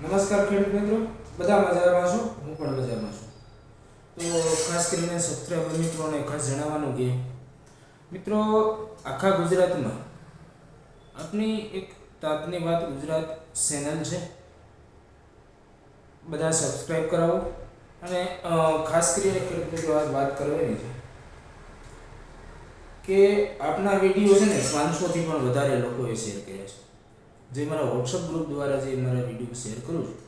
નમસ્કાર ખેડૂત મિત્રો. બધા મજામાં છો? હું પણ મજામાં છું. તો ખાસ કરીને સબ્સ્ક્રાઇબર મિત્રોને ખાસ જણાવવાનું કે, મિત્રો, આખા ગુજરાતમાં આપની એક તાતની વાત ગુજરાત ચેનલ છે. બધા સબસ્ક્રાઈબ કરાવો. અને ખાસ કરીને ખેડૂત મિત્રો વાત કરવાની છે કે આપના વીડિયો છે ને પાંચસોથી પણ વધારે લોકોએ શેર કર્યા છે. જે મારા વોટ્સઅપ ગ્રુપ દ્વારા જે મારા વીડિયો શેર કરું છું,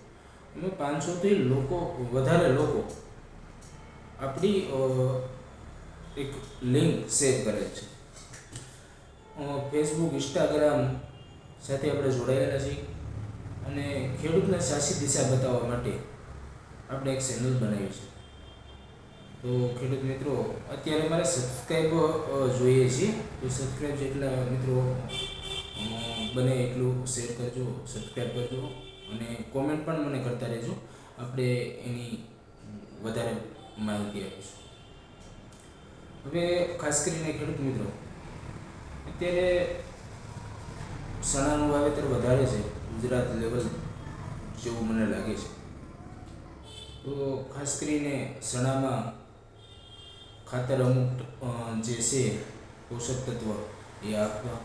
એમાં પાંચસોથી લોકો, વધારે લોકો આપણી એક લિંક શેર કરે છે. ફેસબુક ઇન્સ્ટાગ્રામ સાથે આપણે જોડાયેલા છીએ અને ખેડૂતને સાચી દિશા બતાવવા માટે આપણે એક ચેનલ બનાવી છે. તો ખેડૂત મિત્રો, અત્યારે મારે સબસ્ક્રાઈબ જોઈએ છે તો સબસ્ક્રાઈબ જેટલા મિત્રો બને એટલું શેર કરજો સબસ્ક્રાઈબ કરજો અને કોમેન્ટ પણ મને કરતા રહેજો. આપણે એની વધારે માહિતી આપીશું. હવે ખાસ કરીને ખેડૂત મિત્રો, અત્યારે ચણાનું વાવેતર વધારે છે, ગુજરાત લેવલ જેવું મને લાગે છે. તો ખાસ કરીને ચણામાં ખાતર અમુક જે છે, પોષક તત્વ એ આપવા.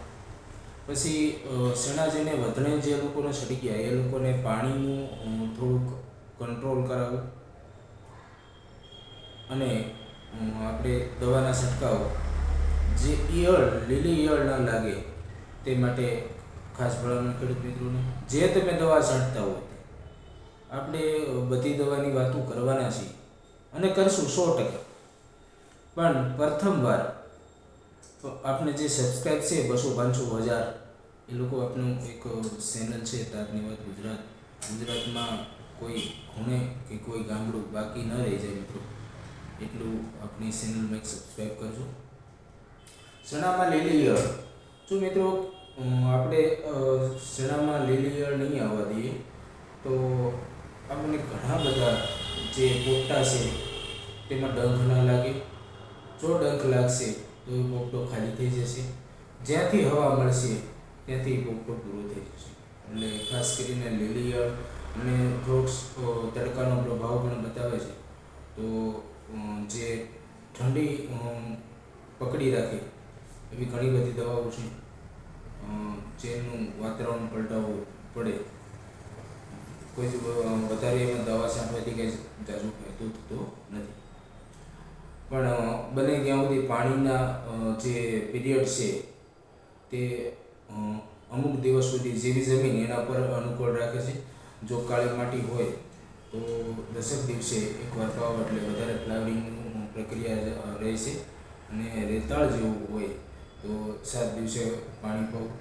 પછી અ, જેને વધણે જે લોકોને સડી ગયા એ લોકોને પાણીનું થોડુંક કંટ્રોલ કરાવવું. અને આપણે દવાના છંટકાવ. જે ઈયળ લીલી ઈયળ ન લાગે તે માટે ખાસ ભલામણ ખેડૂત મિત્રોને જે તમે દવા છાંટતા હોય આપણે બધી દવાની વાતો કરવાના છીએ. અને કરશું સો ટકા. પણ પ્રથમવાર તો આપણે જે સબસ્ક્રાઈબ છે, બસો પાંચસો હજાર, એ લોકો આપણું એક ચેનલ છે તારની વાત ગુજરાત. ગુજરાતમાં કોઈ ખૂણે કે કોઈ ગામડું બાકી ન રહી જાય મિત્રો. એટલું આપણી ચેનલમાં એક સબસ્ક્રાઈબ કરજો. ચણામાં લીલી ઈયળ? જો મિત્રો આપણે ચણામાં લીલી ઈયળ નહીં આવવા દઈએ, તો આપણને ઘણા બધા જે પોટા છે, તેમાં ડંખ ના લાગે. જો ડંખ લાગશે તો એ પોપટો ખાલી થઈ જશે. જ્યાંથી હવા મળશે, ત્યાંથી પોપટો પૂરો થઈ જશે. એટલે ખાસ કરીને લીલી ઈયળ અને થોડોક તડકાનો પ્રભાવ પણ બતાવે છે. તો જે ઠંડી પકડી રાખે, એવી ઘણી બધી દવાઓ છે. જેનું વાતાવરણ પલટાવવું પડે. કોઈ વધારે એમાં દવા સાંભળવાથી કંઈ જાજુ ફાયદો થતો નથી. પણ બને ત્યાં સુધી પાણીના જે પીરિયડ છે, તે અમુક દિવસ સુધી જેવી જમીન એના પર અનુકૂળ રાખે છે. જો કાળી માટી હોય, તો દસેક દિવસે એકવાર પાવ એટલે વધારે ફ્લાવરિંગનું પ્રક્રિયા રહે છે. અને રેતાળ જેવું હોય, તો સાત દિવસે પાણી પાવું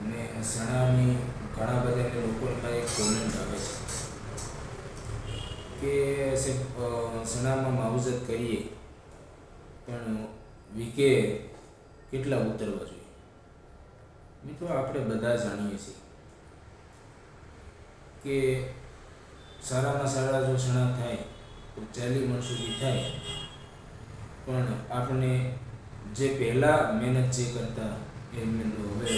અને સણાની ઘણા બધા લોકોને એક કોમેન્ટ આવે છે. કે સાહેબ માવજત કરીએ, પણ વીકે કેટલા ઉતરવા જોઈએ? મિત્રો, આપણે બધા જાણીએ છીએ કે સારામાં સારા જો સણા થાય, તો ચાલી મણ સુધી થાય, પણ આપણે જે પહેલાં મહેનત જે કરતા એ હવે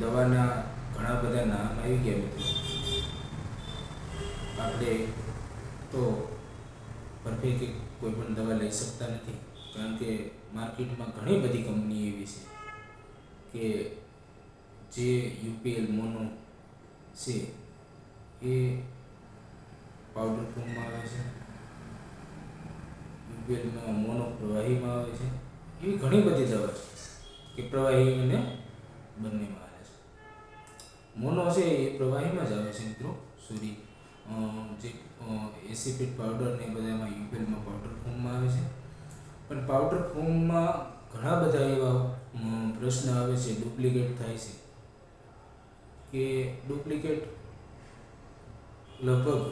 દવાના ઘણા બધા નામ આવી ગયા, મિત્રો. આપણે તો પરફેક્ટ કોઈ પણ દવા લઈ શકતા નથી. કારણ કે માર્કેટમાં ઘણી બધી કંપની એવી છે કે જે યુપીએલ મોનો છે એ પાવડર ફોર્મમાં આવે છે. યુપીએલમાં મોનો પ્રવાહીમાં આવે છે. એવી ઘણી બધી દવા છે કે પ્રવાહી અને બંનેમાં આવે છે. મોનો છે એ પ્રવાહીમાં જ આવે છે મિત્રો સોરી. અ, જે એસિફિટ પાવડર ને બધામાં યુપીએલમાં પાવડર ફોર્મમાં આવે છે. પણ પાવડર ફોર્મમાં ઘણા બધા એવા પ્રશ્ન આવે છે ડુપ્લિકેટ થાય છે. કે ડુપ્લિકેટ લગભગ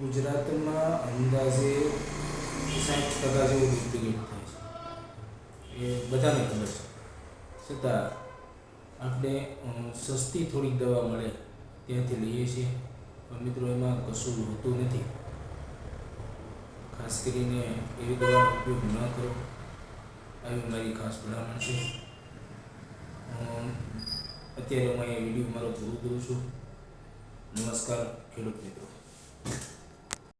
ગુજરાતમાં અંદાજે સાઠ ટકા જેવું ડુપ્લિકેટ થાય છે. એ બધાને ખબર છે. છતાં આપણે સસ્તી થોડીક દવા મળે, ત્યાંથી લઈએ છીએ. પણ મિત્રો, એમાં કશું હોતું નથી. ખાસ કરીને એવી દવાનો ઉપયોગ ન કરો. આવી મારી ખાસ ભલામણ છે. હું અત્યારે હું અહીંયા વીડિયો મારો પૂરું કરું છું. નમસ્કાર, ખેડૂત મિત્રો.